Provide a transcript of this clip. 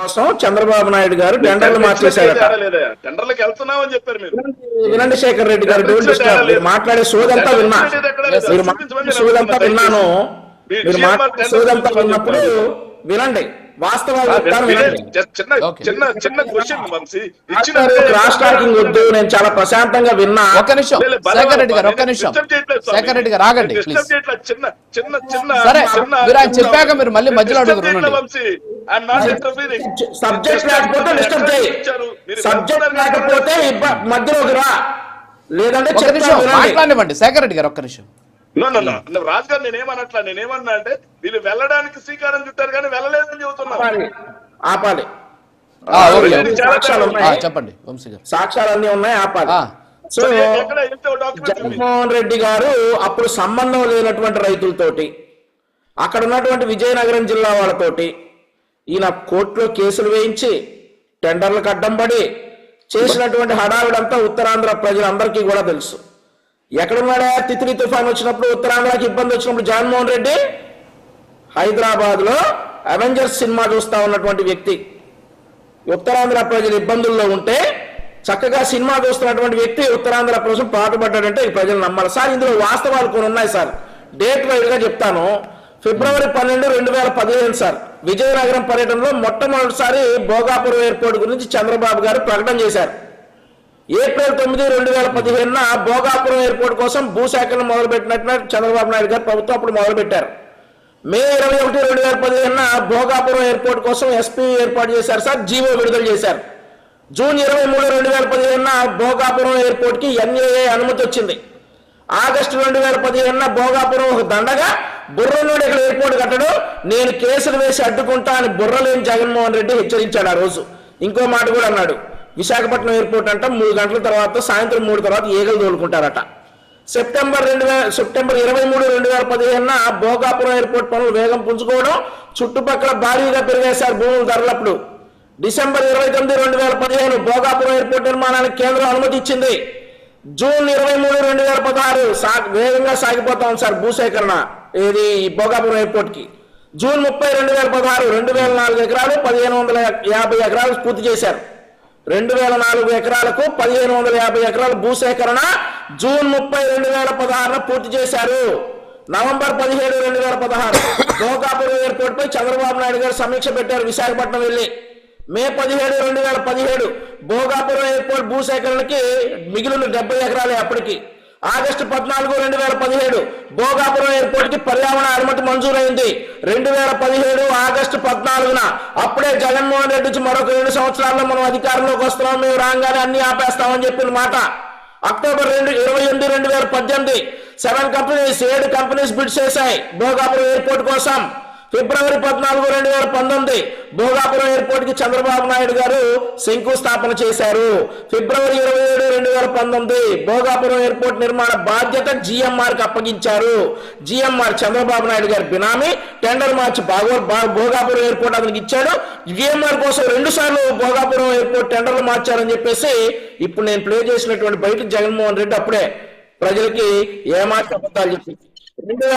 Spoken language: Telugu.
కోసం చంద్రబాబు నాయుడు గారు టెండర్లు మార్చేశారట. టెండర్లకు వెళ్తున్నామని చెప్పారు మీరు. వినండి శేఖర్ రెడ్డి గారు డోంట్ డిస్టర్బ్. మీరు మాట్లాడే సోదంతా విన్నా. మీరు మాట్లాడే సోదంతా విన్నాను. మీరు మాట్లాడే సోదంతా విన్నప్పుడు వినండి. వాస్తవాలు వద్దు నేను చాలా ప్రశాంతంగా విన్నా. ఒక్క నిమిషం. శేఖర్ రెడ్డి గారు ఒక్క నిమిషం. శేఖర్ రెడ్డి గారు ఆగండి నేను ప్లీజ్. disturb చేయట్లేదు. చిన్న చిన్న చిన్న సరే, మీరు ఆయన చెప్పాక మీరు మళ్ళీ మధ్యలో. సబ్జెక్ట్ లేకపోతే డిస్టర్బ్ చేయి. సబ్జెక్ట్ లేకపోతే ఇబ్బ- మధ్యలోకి రా. లేదంటే. మాట్లాడనివ్వండి. శేఖర్ రెడ్డి గారు ఒక్క నిమిషం. No. no, రాజు గారు నేనేమనట్లా? నేనేమన్నా అంటే వీళ్ళు వెళ్ళడానికి శ్రీకారం చుట్టారు కానీ వెళ్ళలేదని చెబుతున్నా ఆపాలి. చెప్పండి వంశీ గారు. సాక్ష్యాలు అన్ని ఉన్నాయి ఆపాలి. సో? జగన్మోహన్ రెడ్డి గారు అప్పుడు సంబంధం లేనటువంటి రైతులతోటి అక్కడ ఉన్నటువంటి విజయనగరం జిల్లా వాళ్ళతోటి ఈయన కోర్టులో కేసులు వేయించి టెండర్లకు అడ్డం పడి చేసినటువంటి హడావిడంతా ఉత్తరాంధ్ర ప్రజలందరికీ కూడా తెలుసు. ఎక్కడున్నాడా తిత్లీ తుఫాన్ వచ్చినప్పుడు ఉత్తరాంధ్రకి ఇబ్బంది వచ్చినప్పుడు జగన్మోహన్ రెడ్డి? హైదరాబాద్లో అవెంజర్స్ సినిమా చూస్తా ఉన్నటువంటి వ్యక్తి. ఉత్తరాంధ్ర ప్రజలు ఇబ్బందుల్లో ఉంటే చక్కగా సినిమా చూస్తున్నటువంటి వ్యక్తి ఉత్తరాంధ్ర ప్రజలు పాటుపడ్డాడంటే ఈ ప్రజలు నమ్మాలి. సార్ ఇందులో వాస్తవాలు కొన్ని ఉన్నాయి సార్. డేట్ వైడ్గా చెప్తాను. ఫిబ్రవరి పన్నెండు రెండు వేల పదిహేను సార్. విజయనగరం పర్యటనలో మొట్టమొదటిసారి భోగాపురం ఎయిర్పోర్ట్ గురించి చంద్రబాబు గారు ప్రకటన చేశారు. ఏప్రిల్ తొమ్మిది రెండు వేల పదిహేనున భోగాపురం ఎయిర్పోర్ట్ కోసం భూసేకరణ మొదలుపెట్టినట్టు చంద్రబాబు నాయుడు గారు ప్రభుత్వం అప్పుడు మొదలుపెట్టారు. మే ఇరవై ఒకటి రెండు వేల పదిహేనున భోగాపురం ఎయిర్పోర్ట్ కోసం ఎస్పీ ఏర్పాటు చేశారు సార్ జీవో విడుదల చేశారు. జూన్ ఇరవై మూడు రెండు వేల పదిహేనున భోగాపురం ఎయిర్పోర్ట్కి ఎన్ఏఏ అనుమతి వచ్చింది. ఆగస్టు రెండు వేల పదిహేనున భోగాపురం ఒక దండగా బుర్రలోని ఇక్కడ ఎయిర్పోర్ట్ కట్టడం నేను కేసులు వేసి అడ్డుకుంటా అని బుర్రలేని జగన్మోహన్ రెడ్డి హెచ్చరించాడు ఆ రోజు. ఇంకో మాట కూడా అన్నాడు. విశాఖపట్నం ఎయిర్పోర్ట్ అంట మూడు గంటల తర్వాత సాయంత్రం మూడు తర్వాత ఏగలు తోలుకుంటారట. సెప్టెంబర్ రెండు వేల సెప్టెంబర్ ఇరవై మూడు రెండు వేల పదిహేనున భోగాపురం ఎయిర్పోర్ట్ పనులు వేగం పుంజుకోవడం చుట్టుపక్కల భారీగా పెరిగేశారు భూముల ధరలప్పుడు. డిసెంబర్ ఇరవై తొమ్మిది రెండు వేల పదిహేను భోగాపురం ఎయిర్పోర్ట్ నిర్మాణానికి కేంద్రం అనుమతి ఇచ్చింది. జూన్ ఇరవై మూడు రెండు వేల పదహారు సా వేగంగా సాగిపోతా ఉంది సార్ భూసేకరణ ఇది ఈ భోగాపురం ఎయిర్పోర్ట్కి. జూన్ ముప్పై రెండు వేల పదహారు రెండు వేల నాలుగు ఎకరాలు పదిహేను వందల యాభై ఎకరాలు పూర్తి చేశారు. రెండు వేల నాలుగు ఎకరాలకు పదిహేను వందల యాభై ఎకరాల భూసేకరణ జూన్ ముప్పై రెండు వేల పదహారున పూర్తి చేశారు. నవంబర్ పదిహేడు రెండు వేల పదహారు. భోగాపురం ఎయిర్పోర్ట్ పై చంద్రబాబు నాయుడు గారు సమీక్ష పెట్టారు విశాఖపట్నం వెళ్ళి. మే పదిహేడు రెండు వేల పదిహేడు భోగాపురం ఎయిర్పోర్ట్ భూసేకరణకి మిగిలిన డెబ్బై ఎకరాలే అప్పటికి. ఆగస్టు పద్నాలుగు రెండు వేల పదిహేడు భోగాపురం ఎయిర్పోర్ట్కి పర్యావరణ అనుమతి మంజూరైంది. రెండు వేల పదిహేడు ఆగస్టు పద్నాలుగున అప్పుడే జగన్మోహన్ రెడ్డి నుంచి మరొక రెండు సంవత్సరాల్లో మనం అధికారంలోకి వస్తున్నాం మేము రాగానే అన్ని ఆపేస్తామని చెప్పిన మాట. అక్టోబర్ రెండు ఇరవై ఎనిమిది రెండు వేల పద్దెనిమిది సెవెన్ కంపెనీస్ ఏడు కంపెనీస్ బిడ్ చేశాయి. భోగాపురం ఎయిర్పోర్ట్ కోసం. ఫిబ్రవరి పద్నాలుగు రెండు వేల పంతొమ్మిది భోగాపురం ఎయిర్పోర్ట్కి చంద్రబాబు నాయుడు గారు శంకుస్థాపన చేశారు. ఫిబ్రవరి ఇరవై ఏడు రెండు వేల పంతొమ్మిది భోగాపురం ఎయిర్పోర్ట్ నిర్మాణ బాధ్యత జిఎంఆర్కి అప్పగించారు. జిఎంఆర్ చంద్రబాబు నాయుడు గారి బినామీ టెండర్ మార్చి బాగో భోగాపురం ఎయిర్పోర్ట్ అతనికి ఇచ్చాడు. జిఎంఆర్ కోసం రెండు సార్లు భోగాపురం ఎయిర్పోర్ట్ టెండర్లు మార్చారని చెప్పేసి ఇప్పుడు నేను ప్లే చేసినటువంటి బయట జగన్మోహన్ రెడ్డి అప్పుడే ప్రజలకి ఏమాత్రం అబద్ధాలు చెప్పింది రెండు